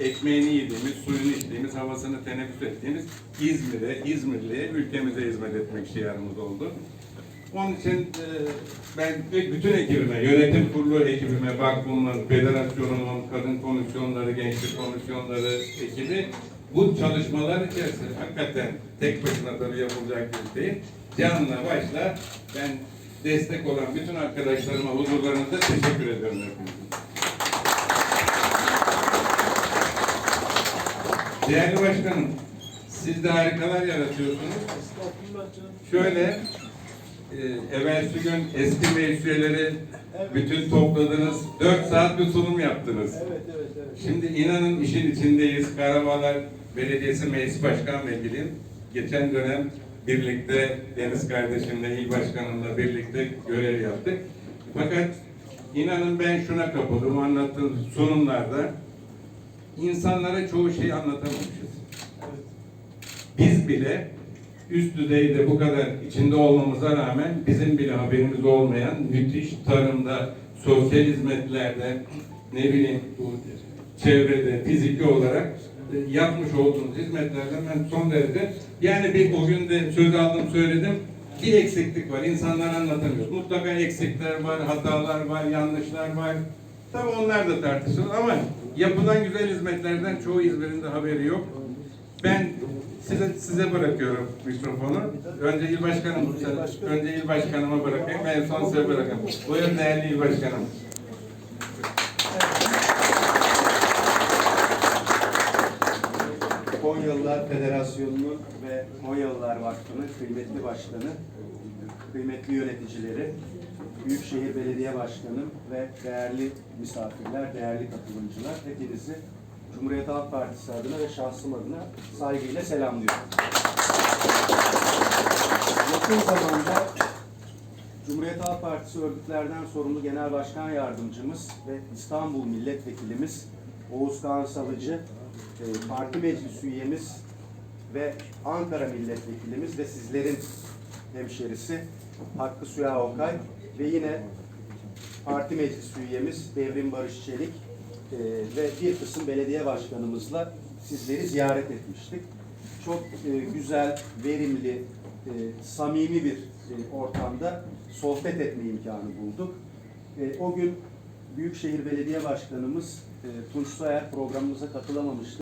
ekmeğini yediğimiz, suyunu içtiğimiz, havasını teneffüs ettiğimiz İzmir'e, İzmirli'ye, ülkemize hizmet etmek şiarımız oldu. Onun için e, ben ve bütün ekibime, yönetim kurulu ekibime, vakfımın, federasyonunun, kadın komisyonları, gençlik komisyonları ekibi bu çalışmalar içerisinde hakikaten tek başına tabii yapılacak bir şey değil. Canla başla ben destek olan bütün arkadaşlarıma huzurlarınızda teşekkür ediyorum hepinize. Değerli başkanım, siz de harikalar yaratıyorsunuz. Şöyle, e, evvelsi gün eski meclis üyeleri bütün topladınız. Dört saat bir sunum yaptınız. Evet, evet, evet. Şimdi inanın işin içindeyiz. Karabağlar Belediyesi Meclis Başkan Vekiliyim. Geçen dönem birlikte Deniz kardeşimle, il başkanımla birlikte görev yaptık. Fakat inanın ben şuna kapıldım anlattığım sunumlarda. İnsanlara çoğu şeyi anlatamamışız. Biz bile üst düzeyde bu kadar içinde olmamıza rağmen bizim bile haberimiz olmayan müthiş tarımda, sosyal hizmetlerde, ne bileyim bu çevrede, fiziki olarak e, yapmış olduğumuz hizmetlerden ben son derece yani bir o gün de söz aldım söyledim bir eksiklik var. İnsanlar anlatamıyor. Mutlaka eksikler var, hatalar var, yanlışlar var. Tabii onlar da tartışılır ama yapılan güzel hizmetlerden çoğu İzmir'in de haberi yok. Ben size size bırakıyorum mikrofonu. Önce il başkanım, önce il başkanıma bırakayım, en son size bırakayım. Buyurun değerli il başkanım. Konyalılar Federasyonu'nun ve Konyalılar Vakfı'nın kıymetli başkanı, kıymetli yöneticileri, Büyükşehir Belediye Başkanım ve değerli misafirler, değerli katılımcılar, hepinizi Cumhuriyet Halk Partisi adına ve şahsım adına saygıyla selamlıyorum. Yakın zamanda Cumhuriyet Halk Partisi örgütlerden sorumlu Genel Başkan Yardımcımız ve İstanbul Milletvekilimiz Oğuz Kağan Salıcı, e, parti meclis üyemiz ve Ankara Milletvekilimiz ve sizlerin hemşerisi Hakkı Suya Okay ve yine parti meclis üyemiz Devrim Barış Çelik e, ve bir kısım belediye başkanımızla sizleri ziyaret etmiştik. Çok e, güzel, verimli, e, samimi bir e, ortamda sohbet etme imkanı bulduk. E, o gün Büyükşehir Belediye Başkanımız e, Tunç Soyer programımıza katılamamıştı.